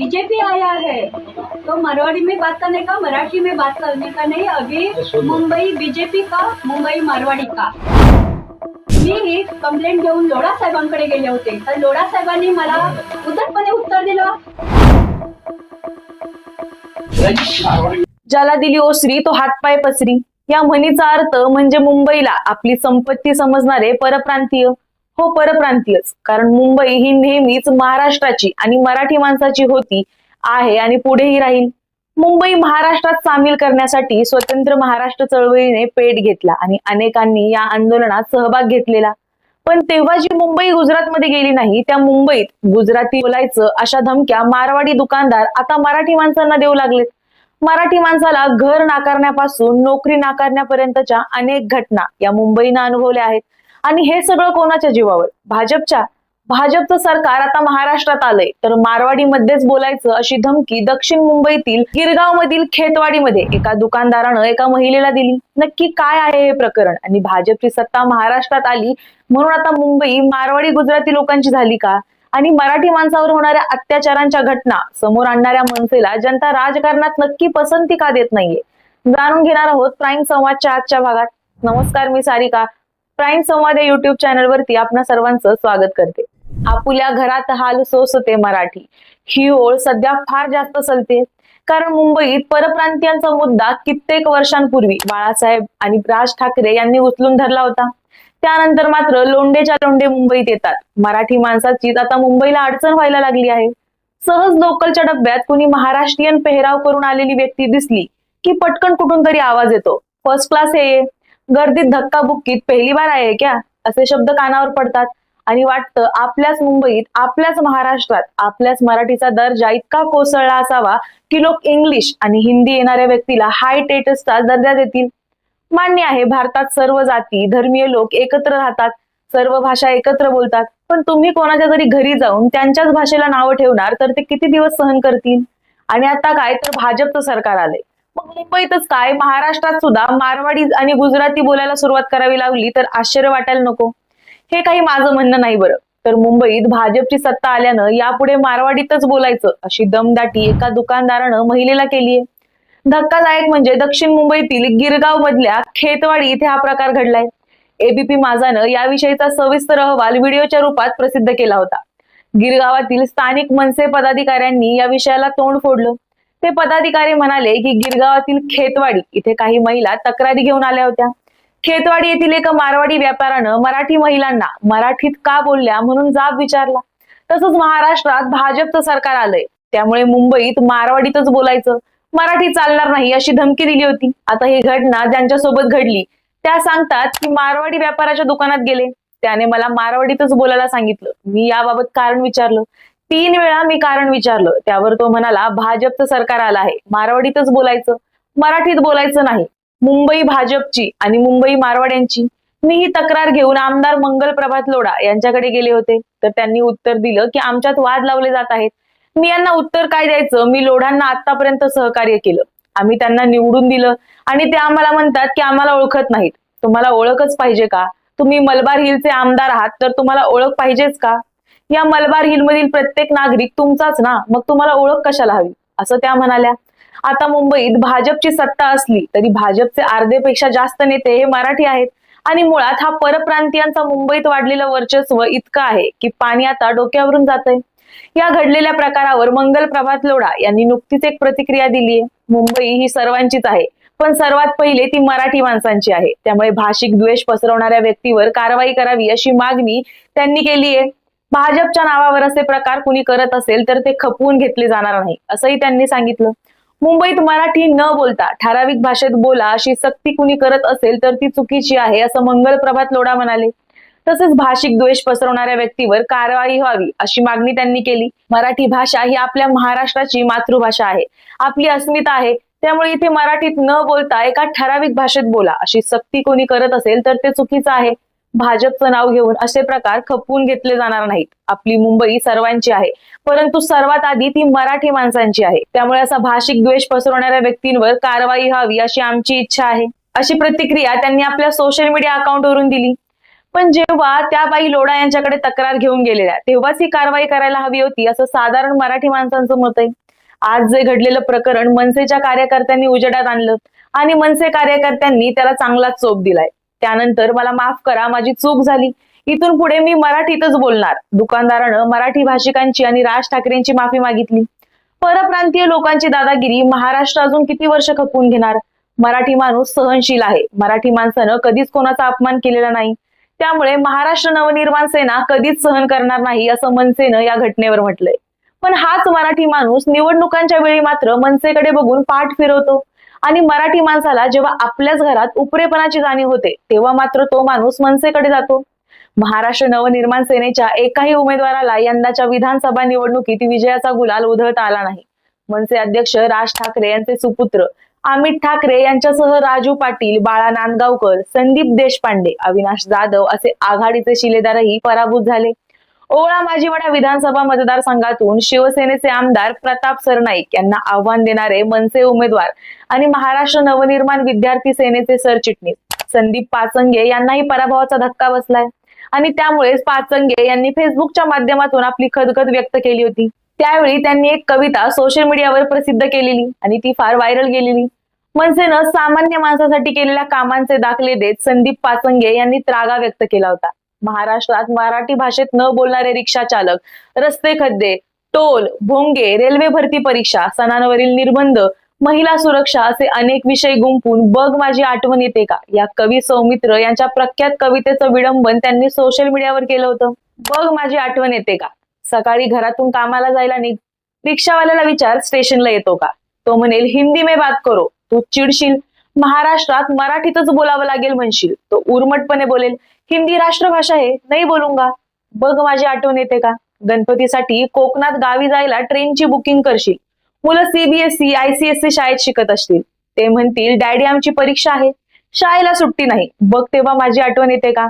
BJP आया है तो मारवाड़ी में बात करने का मराठी में बात करने का नहीं अभी मुंबई बीजेपी का मुंबई मारवाडी का। मी कंप्लेंट घेऊन लोढा साहेबांकडे गेले होते. तर लोढा साहेबांनी मला उदटपणे उत्तर दिलं. ज्याला दिली ओसरी तो हातपाय पसरी. या म्हणीचा अर्थ म्हणजे मुंबईला आपली संपत्ती समजणारे परप्रांतीय. हो परप्रांतीयच. कारण मुंबई ही नेहमीच महाराष्ट्राची आणि मराठी माणसाची होती आहे आणि पुढेही राहील. मुंबई महाराष्ट्रात सामील करण्यासाठी स्वतंत्र महाराष्ट्र चळवळीने पेट घेतला आणि अनेकांनी या आंदोलनात सहभाग घेतलेला. पण तेव्हा जी मुंबई गुजरातमध्ये गेली नाही त्या मुंबईत गुजराती बोलायचं अशा धमक्या मारवाडी दुकानदार आता मराठी माणसांना देऊ लागलेत. मराठी माणसाला घर नाकारण्यापासून नोकरी नाकारण्यापर्यंतच्या अनेक घटना या मुंबईनं अनुभवल्या आहेत. आणि हे सगळं कोणाच्या जीवावर? भाजपच्या? भाजपचं सरकार आता महाराष्ट्रात आलंय. तर मारवाडीमध्येच बोलायचं अशी धमकी दक्षिण मुंबईतील गिरगाव मधील खेतवाडीमध्ये एका दुकानदारानं एका महिलेला दिली. नक्की काय आहे हे प्रकरण? आणि भाजपची सत्ता महाराष्ट्रात आली म्हणून आता मुंबई मारवाडी गुजराती लोकांची झाली का? आणि मराठी माणसावर होणाऱ्या अत्याचारांच्या घटना समोर आणणाऱ्या मनसेला जनता राजकारणात नक्की पसंती का देत नाहीये? जाणून घेणार आहोत प्राईम संवादच्या आजच्या भागात. नमस्कार मी सारिका. प्राईम संवाद या युट्यूब चॅनलवरती आपणा सर्वांचं स्वागत करते. आपुल्या घरात हाल सोसते मराठी. ही ओळ सध्या फार जास्त चलते कारण मुंबईत परप्रांतीयांचा मुद्दा कित्येक वर्षांपूर्वी बाळासाहेब आणि राज ठाकरे यांनी उचलून धरला होता. त्यानंतर मात्र लोंडेच्या लोंडे मुंबईत येतात. मराठी माणसाचीच आता मुंबईला अडचण व्हायला लागली आहे. सहज लोकलच्या डब्यात कुणी महाराष्ट्रीयन पेहराव करून आलेली व्यक्ती दिसली की पटकन कुठून तरी आवाज येतो. फर्स्ट क्लास हे गर्दीत धक्काबुक्कीत पहिली बार आहे क्या? असे शब्द कानावर पडतात. आणि वाटतं आपल्याच मुंबईत आपल्याच महाराष्ट्रात आपल्याच मराठीचा दर्जा इतका कोसळला असावा की लोक इंग्लिश आणि हिंदी येणाऱ्या व्यक्तीला हाय टेटसचा दर्जा देतील. मान्य आहे भारतात सर्व जाती धर्मीय लोक एकत्र राहतात. सर्व भाषा एकत्र बोलतात. पण तुम्ही कोणाच्या तरी घरी जाऊन त्यांच्याच भाषेला नावं ठेवणार तर ते किती दिवस सहन करतील? आणि आता काय? तर भाजपचं सरकार आलंय. मग मुंबईतच काय महाराष्ट्रात सुद्धा मारवाडी आणि गुजराती बोलायला सुरुवात करावी लागली तर आश्चर्य वाटायला नको. हे काही माझं म्हणणं नाही बरं. तर मुंबईत भाजपची सत्ता आल्यानं यापुढे मारवाडीतच बोलायचं अशी दमदाटी एका दुकानदारानं महिलेला केलीये. धक्कादायक म्हणजे दक्षिण मुंबईतील गिरगाव मधल्या खेतवाडी इथे हा प्रकार घडलाय. एबीपी माझानं याविषयीचा सविस्तर अहवाल व्हिडिओच्या रूपात प्रसिद्ध केला होता. गिरगावातील स्थानिक मनसे पदाधिकाऱ्यांनी या विषयाला तोंड फोडलं. ते पदाधिकारी म्हणाले की गिरगावातील खेतवाडी इथे काही महिला तक्रारी घेऊन आल्या होत्या. खेतवाडी येथील एका मारवाडी व्यापारानं मराठी महिलांना मराठीत का बोलल्या म्हणून जाब विचारला. तसंच महाराष्ट्रात भाजपचं सरकार आलंय त्यामुळे मुंबईत मारवाडीतच बोलायचं. मराठी चालणार नाही अशी धमकी दिली होती. आता ही घटना ज्यांच्या सोबत घडली त्या सांगतात की मारवाडी व्यापाराच्या दुकानात गेले. त्याने मला मारवाडीतच बोलायला सांगितलं. मी याबाबत कारण विचारलं. तीन वेळा मी कारण विचारलं. त्यावर तो म्हणाला भाजपचं सरकार आलं आहे. मारवाडीतच बोलायचं. मराठीत बोलायचं नाही. मुंबई भाजपची आणि मुंबई मारवाड्यांची. मी ही तक्रार घेऊन आमदार मंगल प्रभात लोढा यांच्याकडे गेले होते. तर त्यांनी उत्तर दिलं की आमच्यात वाद लावले जात आहेत. मी यांना उत्तर काय द्यायचं? मी लोढांना आतापर्यंत सहकार्य केलं. आम्ही त्यांना निवडून दिलं. आणि ते आम्हाला म्हणतात की आम्हाला ओळखत नाहीत. तुम्हाला ओळखच पाहिजे का? तुम्ही मलबार हिलचे आमदार आहात तर तुम्हाला ओळख पाहिजेच का? या मलबार हिलमधील प्रत्येक नागरिक तुमचाच ना? मग तुम्हाला ओळख कशाला हवी? असं त्या म्हणाल्या. आता मुंबईत भाजपची सत्ता असली तरी भाजपचे अर्धेपेक्षा जास्त नेते हे मराठी आहेत. आणि मुळात हा परप्रांतीयांचा मुंबईत वाढलेलं वर्चस्व इतकं आहे की पाणी आता डोक्यावरून जातंय. या घडलेल्या प्रकारावर मंगल प्रभात लोढा यांनी नुकतीच एक प्रतिक्रिया दिली आहे. मुंबई ही सर्वांचीच आहे पण सर्वात पहिले ती मराठी माणसांची आहे. त्यामुळे भाषिक द्वेष पसरवणाऱ्या व्यक्तीवर कारवाई करावी अशी मागणी त्यांनी केली आहे. भाजपच्या नावावर असे प्रकार कुणी करत असेल तर ते खपवून घेतले जाणार नाही असंही त्यांनी सांगितलं. मुंबईत मराठी न बोलता ठराविक भाषेत बोला अशी सक्ती कुणी करत असेल तर ती चुकीची आहे असं मंगल प्रभात लोढा म्हणाले. तसेच भाषिक द्वेष पसरवणाऱ्या व्यक्तीवर कारवाई व्हावी अशी मागणी त्यांनी केली. मराठी भाषा ही आपल्या महाराष्ट्राची मातृभाषा आहे. आपली अस्मिता आहे. त्यामुळे इथे मराठीत न बोलता एका ठराविक भाषेत बोला अशी सक्ती कोणी करत असेल तर ते चुकीचं आहे. भाजपचं नाव घेऊन असे प्रकार खपवून घेतले जाणार नाहीत. आपली मुंबई सर्वांची आहे. परंतु सर्वात आधी ती मराठी माणसांची आहे. त्यामुळे असा भाषिक द्वेष पसरवणाऱ्या व्यक्तींवर कारवाई व्हावी अशी आमची इच्छा आहे. अशी प्रतिक्रिया त्यांनी आपल्या सोशल मीडिया अकाउंटवरून दिली. पण जेव्हा त्या बाई लोढा यांच्याकडे तक्रार घेऊन गेलेल्या तेव्हाच ही कारवाई करायला हवी होती असं साधारण मराठी माणसांचं मत आहे. आज जे घडलेलं प्रकरण मनसेच्या कार्यकर्त्यांनी उजेडात आणलं आणि मनसे कार्यकर्त्यांनी त्याला चांगलाच चोप दिलाय. त्यानंतर मला माफ करा माझी चूक झाली. इथून पुढे मी मराठीतच बोलणार. दुकानदारानं मराठी भाषिकांची आणि राज ठाकरेंची माफी मागितली. परप्रांतीय लोकांची दादागिरी महाराष्ट्र अजून किती वर्ष खपवून घेणार? मराठी माणूस सहनशील आहे. मराठी माणसानं कधीच कोणाचा अपमान केलेला नाही. त्यामुळे महाराष्ट्र नवनिर्माण सेना कधीच सहन करणार नाही असं मनसेनं या घटनेवर म्हटलंय. पण हाच मराठी माणूस निवडणुकांच्या वेळी मात्र मनसेकडे बघून पाठ फिरवतो. आणि मराठी माणसाला जेव्हा आपल्याच घरात उपरेपणाची जाणीव होते तेव्हा मात्र तो माणूस मनसेकडे जातो. महाराष्ट्र नवनिर्माण सेनेच्या एकाही उमेदवाराला यंदाच्या विधानसभा निवडणुकीत विजयाचा गुलाल उधळता आला नाही. मनसे अध्यक्ष राज ठाकरे यांचे सुपुत्र अमित ठाकरे यांच्यासह राजू पाटील बाळा नांदगावकर संदीप देशपांडे अविनाश जाधव असे आघाडीचे शिलेदारही पराभूत झाले. ओळा माजीवाडा विधानसभा मतदारसंघातून शिवसेनेचे आमदार प्रताप सरनाईक यांना आव्हान देणारे मनसे उमेदवार आणि महाराष्ट्र नवनिर्माण विद्यार्थी सेनेचे सरचिटणीस संदीप पाचंगे यांनाही पराभवाचा धक्का बसलाय. आणि त्यामुळेच पाचंगे यांनी फेसबुकच्या माध्यमातून आपली खदखद व्यक्त केली होती. त्यावेळी त्यांनी एक कविता सोशल मीडियावर प्रसिद्ध केलेली आणि ती फार व्हायरल गेलेली. मनसेनं सामान्य माणसासाठी केलेल्या कामांचे दाखले देत संदीप पाचंगे यांनी त्रागा व्यक्त केला होता. महाराष्ट्रात मराठी भाषेत न बोलणारे रिक्षा चालक रस्ते खड्डे टोल भोंगे रेल्वे भरती परीक्षा सणांवरील निर्बंध महिला सुरक्षा असे अनेक विषय गुंपून बघ माझी आठवण येते का? या कवी सौमित्र यांच्या प्रख्यात कवितेचं विडंबन त्यांनी सोशल मीडियावर केलं होतं. बघ माझी आठवण येते का? सकाळी घरातून कामाला जायला निघ. रिक्षावाल्याला विचार स्टेशनला येतो का? तो म्हणेल हिंदी में बात करो. तू चिडशील. महाराष्ट्रात मराठीतच बोलावं लागेल म्हणशील. तो उर्मटपणे बोलेल हिंदी राष्ट्रभाषा आहे. नाही बोलूंगा. बघ माझी आठवण येते का? गणपतीसाठी कोकणात गावी जायला ट्रेनची बुकिंग करशील. मुलं सीबीएसई आयसीएससी शाळेत शिकत असतील. ते म्हणतील डॅडी आमची परीक्षा आहे. शाळेला सुट्टी नाही. बघ तेव्हा माझी आठवण येते का?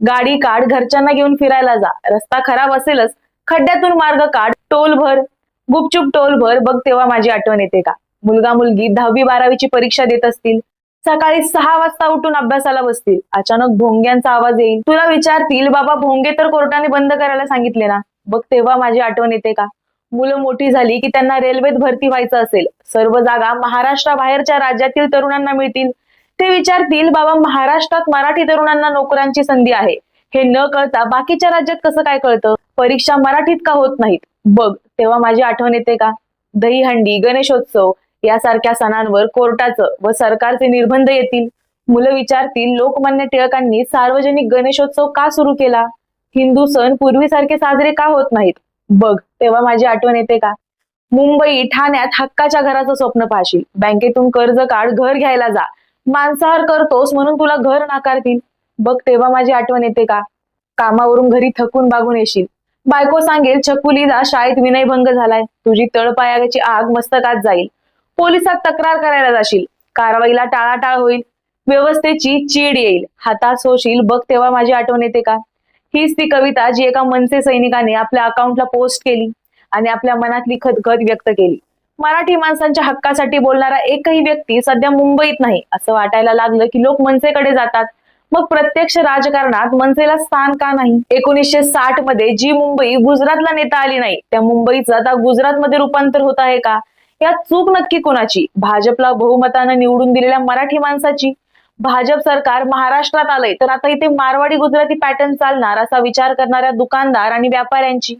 गाडी काढ घरच्यांना घेऊन फिरायला जा. रस्ता खराब असेलच खड्ड्यातून मार्ग काढ टोल भर. गुपचूप टोल भर. बघ तेव्हा माझी आठवण येते का? मुलगा मुलगी दहावी बारावीची परीक्षा देत असतील. सकाळी सहा वाजता उठून अभ्यासाला बसतील. अचानक भोंग्यांचा आवाज येईल. तुला विचारतील बाबा भोंगे तर कोर्टाने बंद करायला सांगितले ना. बघ तेव्हा माझी आठवण येते का? मुलं मोठी झाली की त्यांना रेल्वेत भरती व्हायचं असेल. सर्व जागा महाराष्ट्राबाहेरच्या राज्यातील तरुणांना मिळतील. ते विचारतील बाबा महाराष्ट्रात मराठी तरुणांना नोकऱ्यांची संधी आहे. हे न कळता बाकीच्या राज्यात कसं काय कळतं? परीक्षा मराठीत का होत नाहीत? बघ तेव्हा माझी आठवण येते का? दहीहंडी गणेशोत्सव यासारख्या सणांवर कोर्टाचं व सरकारचे निर्बंध येतील. मुलं विचारतील लोकमान्य टिळकांनी सार्वजनिक गणेशोत्सव का सुरू केला? हिंदू सण पूर्वीसारखे साजरे का होत नाहीत? बघ तेव्हा माझी आठवण येते का? मुंबई ठाण्यात हक्काच्या घराचं स्वप्न पाहशील. बँकेतून कर्ज काढ घर घ्यायला जा. मांसाहार करतोस म्हणून तुला घर नाकारतील. बघ तेव्हा माझी आठवण येते का? कामावरून घरी थकून बागून येशील. बायको सांगेल छकुलीला शाळेत विनयभंग झालाय. तुझी तळपायाची आग मस्तकात जाईल. पोलिसात तक्रार करायला जाशील. कारवाईला टाळाटाळ होईल. व्यवस्थेची चीड येईल. हातात होशील. बघ तेव्हा माझी आठवण येते का? हीच ती कविता जी एका मनसे सैनिकाने आपल्या अकाउंटला पोस्ट केली आणि आपल्या मनातली खदखद व्यक्त केली. मराठी माणसांच्या हक्कासाठी बोलणारा एकही व्यक्ती सध्या मुंबईत नाही असं वाटायला लागलं की लोक मनसेकडे जातात. मग प्रत्यक्ष राजकारणात मनसेला स्थान का नाही? एकोणीसशे साठमध्ये जी मुंबई गुजरातला नेता आली नाही त्या मुंबईचं आता गुजरातमध्ये रूपांतर होत आहे का? यात चूक नक्की कोणाची? भाजपला बहुमतानं निवडून दिलेल्या मराठी माणसाची? भाजप सरकार महाराष्ट्रात आलंय तर आता इथे मारवाडी गुजराती पॅटर्न चालणार असा विचार करणाऱ्या दुकानदार आणि व्यापाऱ्यांची?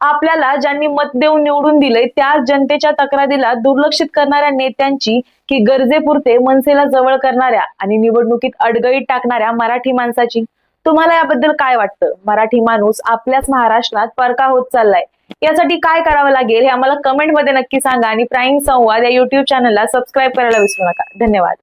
आपल्याला ज्यांनी मत देऊन निवडून दिलंय त्या जनतेच्या तक्रारीला दुर्लक्षित करणाऱ्या नेत्यांची की गरजेपुरते मनसेला जवळ करणाऱ्या आणि निवडणुकीत अडगळीत टाकणाऱ्या मराठी माणसाची? तुम्हाला याबद्दल काय वाटतं? मराठी माणूस आपल्याच महाराष्ट्रात परका होत चाललाय. यासाठी काय करावं लागेल हे आम्हाला कमेंटमध्ये नक्की सांगा आणि प्राईम संवाद या युट्यूब चॅनलला सबस्क्राईब करायला विसरू नका. धन्यवाद.